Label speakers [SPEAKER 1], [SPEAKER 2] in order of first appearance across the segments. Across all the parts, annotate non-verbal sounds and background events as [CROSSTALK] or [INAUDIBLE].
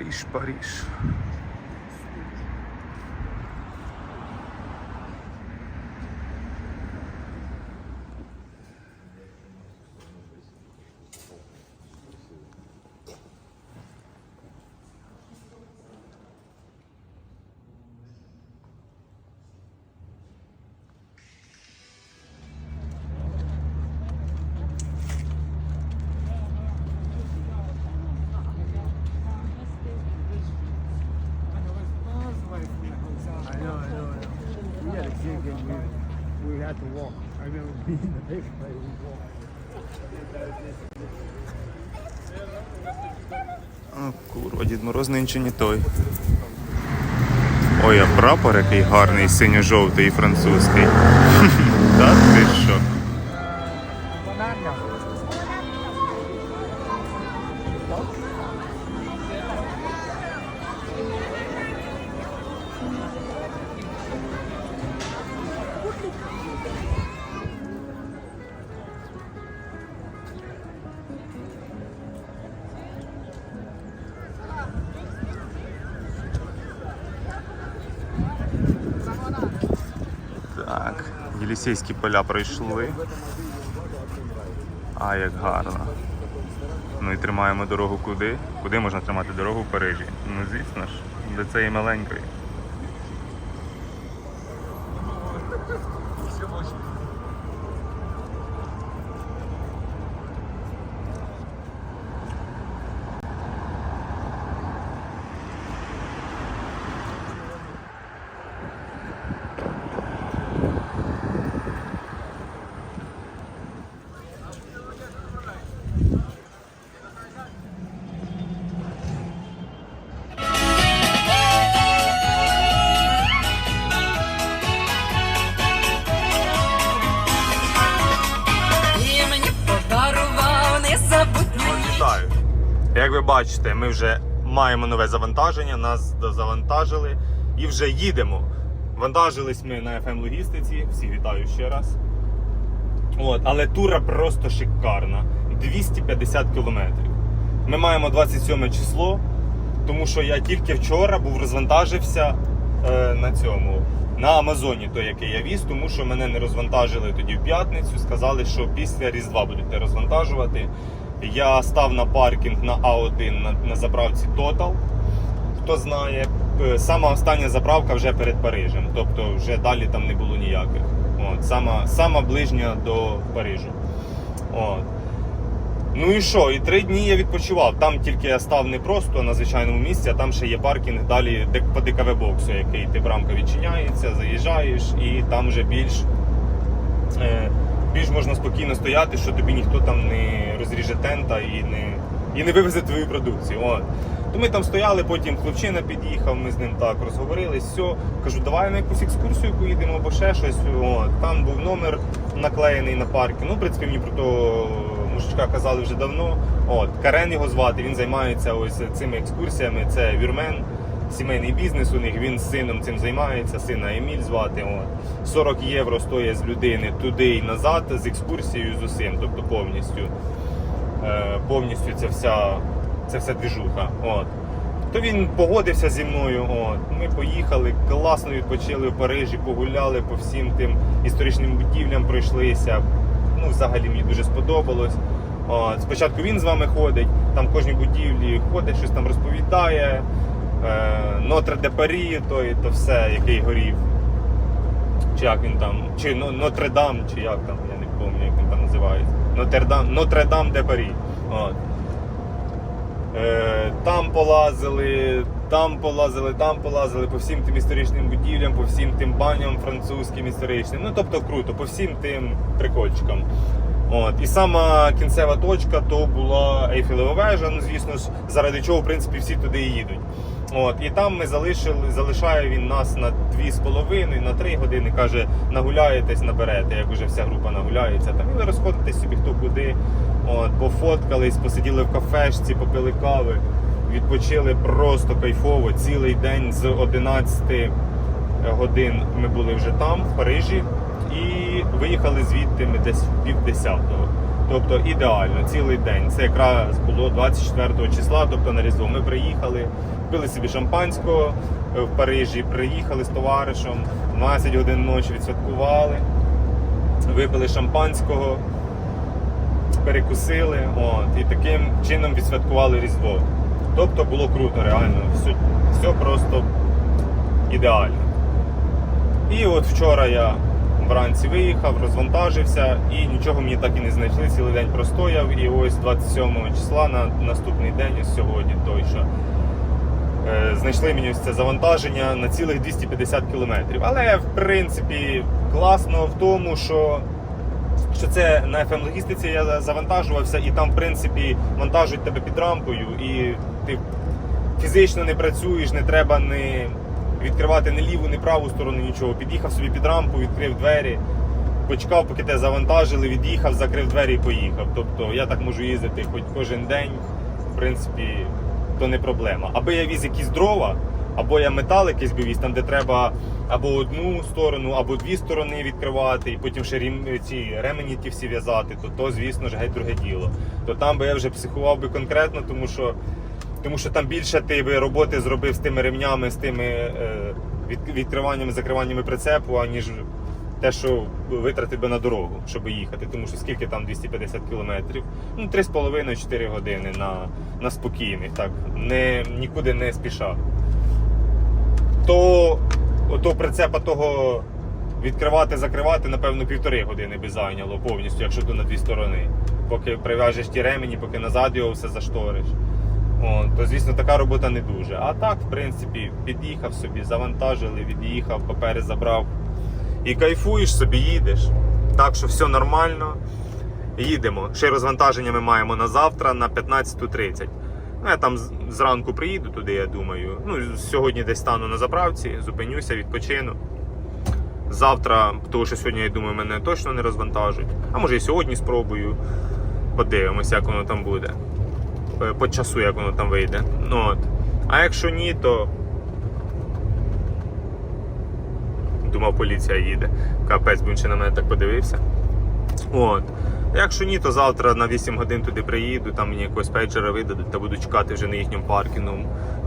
[SPEAKER 1] Paris, Paris. Had to walk. I remember [LAUGHS] being the big play, we walked.
[SPEAKER 2] А, курва, не той. Ой, а прапор який гарний, синьо-жовтий і французький. [LAUGHS] Та ти що? Єлісейські поля пройшли. А, як гарно. Ну і тримаємо дорогу куди? Куди можна тримати дорогу в Парижі? Ну звісно ж, до цієї маленької. Бачите, ми вже маємо нове завантаження, нас завантажили і вже їдемо. Вантажились ми на FM логістиці. Всіх вітаю ще раз. От, але тура просто шикарна. 250 кілометрів. Ми маємо 27 число, тому що я тільки вчора був розвантажився е, на цьому. На Амазоні, той, який я віз, тому що мене не розвантажили тоді в п'ятницю. Сказали, що після Різдва будете розвантажувати. Я став на паркінг на А1 на, на заправці Total. Хто знає, Е, сама остання заправка вже перед Парижем. Тобто вже далі там не було ніяких. От, сама, сама ближня до Парижу. От. Ну і що? І три дні я відпочивав. Там тільки я став не просто на звичайному місці, а там ще є паркінг далі по ДКВ боксу, який ти брамка відчиняється, заїжджаєш, і там вже більш, е, більш можна спокійно стояти, що тобі ніхто там не розріже тента і не, і не вивезе твою продукцію. От. То ми там стояли, потім хлопчина під'їхав, ми з ним так розговорились, все. Кажу, давай на якусь екскурсію поїдемо або ще щось. От. Там був номер наклеєний на парки. Ну, в принципі, мені про того мужичка казали вже давно. От, Карен його звати, він займається ось цими екскурсіями. Це вірмен, сімейний бізнес у них. Він з сином цим займається, сина Еміль звати. От. 40 євро стоїть з людини туди і назад з екскурсією з усім, тобто повністю. Е, повністю ця вся, ця вся двіжуха. От. То він погодився зі мною. От. Ми поїхали, класно відпочили в Парижі, погуляли по всім тим історичним будівлям, пройшлися. Ну, взагалі мені дуже сподобалось. От. Спочатку він з вами ходить, там в кожній будівлі ходить, щось там розповідає. Нотре де Парі, той, то все, який горів. Чи як він там, чи Но- Нотр-Дам, чи як там, я не пам'ятаю, як він там називається. Нотр-Дам, Нотр-Дам де Парі. От. Е, там полазили, там полазили, там полазили по всім тим історичним будівлям, по всім тим баням французьким історичним. Ну тобто круто, по всім тим прикольчикам. От. І сама кінцева точка то була Ейфелева вежа, ну звісно ж, заради чого в принципі всі туди їдуть. От. І там ми залишили, залишає він нас на 2,5, на 3 години, каже, нагуляєтесь, наберете, як уже вся група нагуляється. Там і ви розходитесь собі хто куди. От, пофоткались, посиділи в кафешці, попили кави, відпочили просто кайфово. Цілий день з 11 годин ми були вже там, в Парижі, і виїхали звідти ми десь в пів десятого. Тобто ідеально, цілий день. Це якраз було 24 числа, тобто на Різдво. Ми приїхали, пили собі шампанського е, в Парижі, приїхали з товаришем, 12 годин ночі відсвяткували, випили шампанського, перекусили. От, і таким чином відсвяткували Різдво. Тобто було круто, реально. Все, все просто ідеально. І от вчора я вранці виїхав, розвантажився і нічого мені так і не знайшли. Цілий день простояв. І ось 27 числа на наступний день, ось сьогодні той, що знайшли мені це завантаження на цілих 250 кілометрів. Але в принципі класно в тому, що. Що це на FM логістиці я завантажувався, і там, в принципі, вантажують тебе під рампою, і ти фізично не працюєш, не треба не відкривати ні ліву, ні праву сторону, нічого. Під'їхав собі під рампу, відкрив двері, почекав, поки тебе завантажили, від'їхав, закрив двері і поїхав. Тобто я так можу їздити хоч кожен день, в принципі, то не проблема. Аби я віз якісь дрова, або я метал якийсь би віз, там де треба або одну сторону, або дві сторони відкривати, і потім ще рім, ці ремені ті всі в'язати, то то, звісно ж, геть друге діло. То там би я вже психував би конкретно, тому що тому що там більше ти би роботи зробив з тими ремнями, з тими е, від, відкриваннями, закриваннями прицепу, аніж те, що витратив би на дорогу, щоб їхати. Тому що скільки там 250 кілометрів? Ну, 3,5-4 години на, на спокійних, так, не, нікуди не спіша. То ото прицепа того відкривати, закривати, напевно, півтори години би зайняло повністю, якщо то на дві сторони. Поки прив'яжеш ті ремені, поки назад його все зашториш. О, то звісно така робота не дуже. А так, в принципі, під'їхав собі, завантажили, від'їхав, папери забрав. І кайфуєш собі, їдеш. Так що все нормально. Їдемо. Ще розвантаження ми маємо на завтра на 15.30. Ну, я там зранку приїду туди, я думаю. Ну, сьогодні десь стану на заправці, зупинюся, відпочину. Завтра, тому що сьогодні, я думаю, мене точно не розвантажуть. А може і сьогодні спробую. Подивимося, як воно там буде. Е, По часу, як воно там вийде. Ну, от. А якщо ні, то. Думав, поліція їде. Капець, він ще на мене так подивився. От. Якщо ні, то завтра на 8 годин туди приїду, там мені якогось пейджера видадуть та буду чекати вже на їхньому паркінгу.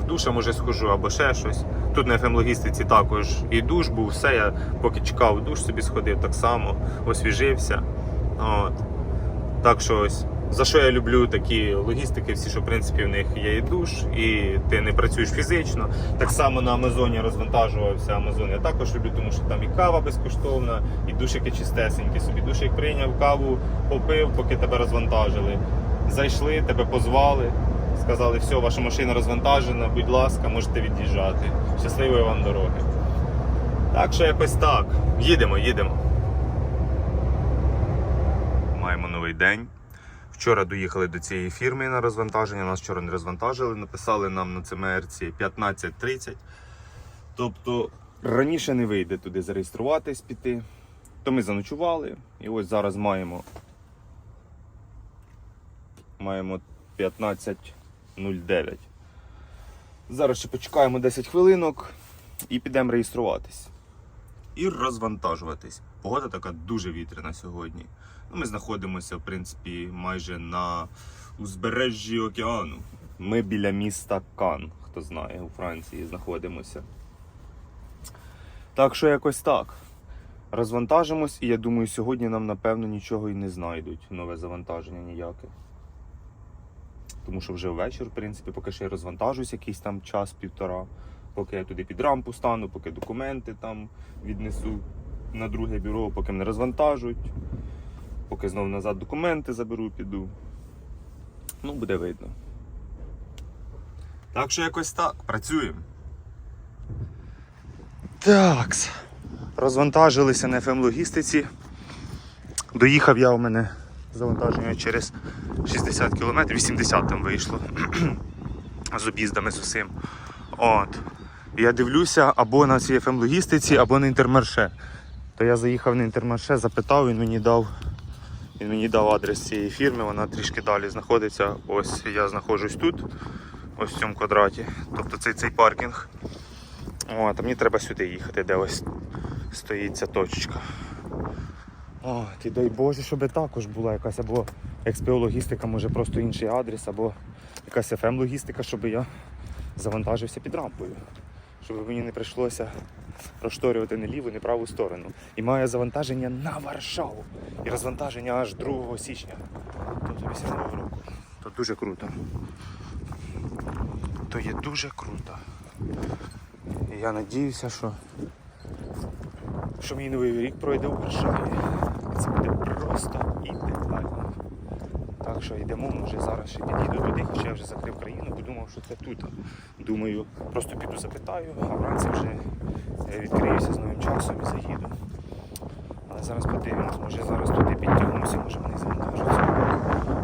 [SPEAKER 2] В душа може схожу або ще щось. Тут на FM логістиці також і душ був, все. Я поки чекав душ собі сходив так само, освіжився. От. Так що ось. За що я люблю такі логістики, всі, що в принципі в них є і душ, і ти не працюєш фізично. Так само на Амазоні розвантажувався Амазон. Я також люблю, тому що там і кава безкоштовна, і душики чистесенькі. Собі душик прийняв, каву попив, поки тебе розвантажили. Зайшли, тебе позвали, сказали, все, ваша машина розвантажена, будь ласка, можете від'їжджати. Щасливої вам дороги. Так що якось так. Їдемо, їдемо. Маємо новий день. Вчора доїхали до цієї фірми на розвантаження. Нас вчора не розвантажили, написали нам на ЦМРці 15.30. Тобто раніше не вийде туди зареєструватись, піти. То ми заночували і ось зараз маємо. Маємо 15.09. Зараз ще почекаємо 10 хвилинок і підемо реєструватись. І розвантажуватись. Погода така дуже вітряна сьогодні. Ну, ми знаходимося, в принципі, майже на узбережжі океану. Ми біля міста Кан, хто знає, у Франції знаходимося. Так що якось так. Розвантажимось, і я думаю, сьогодні нам, напевно, нічого і не знайдуть. Нове завантаження ніяке. Тому що вже ввечір, в принципі, поки ще й розвантажусь якийсь там час-півтора, поки я туди під рампу стану, поки документи там віднесу на друге бюро, поки мене розвантажують, поки знову назад документи заберу, піду. Ну, буде видно. Так що якось так, працюємо. Так. Розвантажилися на FM логістиці. Доїхав я у мене завантаження через 60 км, 80 там вийшло. [CLEARS THROAT] з об'їздами з усім. От. Я дивлюся або на цій FM логістиці, або на інтермарше. То я заїхав на інтермарше, запитав, він мені дав. Він мені дав адрес цієї фірми, вона трішки далі знаходиться. Ось я знаходжусь тут, ось в цьому квадраті. Тобто цей цей паркінг. От, а мені треба сюди їхати, де ось стоїть ця точечка. От, і дай Боже, щоб також була якась або експіологістика, може просто інший адрес або якась FM-логістика, щоб я завантажився під рампою. Щоб мені не прийшлося розшторювати не ліву, не праву сторону. І маю завантаження на Варшаву. І розвантаження аж 2 січня. Тобто 80 року. То дуже круто. То є дуже круто. І я надіюся, що, що мій новий рік пройде у Варшаві. Це буде просто ідеально. Так що йдемо, може зараз ще підійду туди, хоча я вже закрив країну, подумав, що це тут. Думаю, просто піду запитаю, а вранці вже е, відкриюся з новим часом і заїду. Але зараз подивимось, може зараз туди підтягнуся, може вони завантажуються.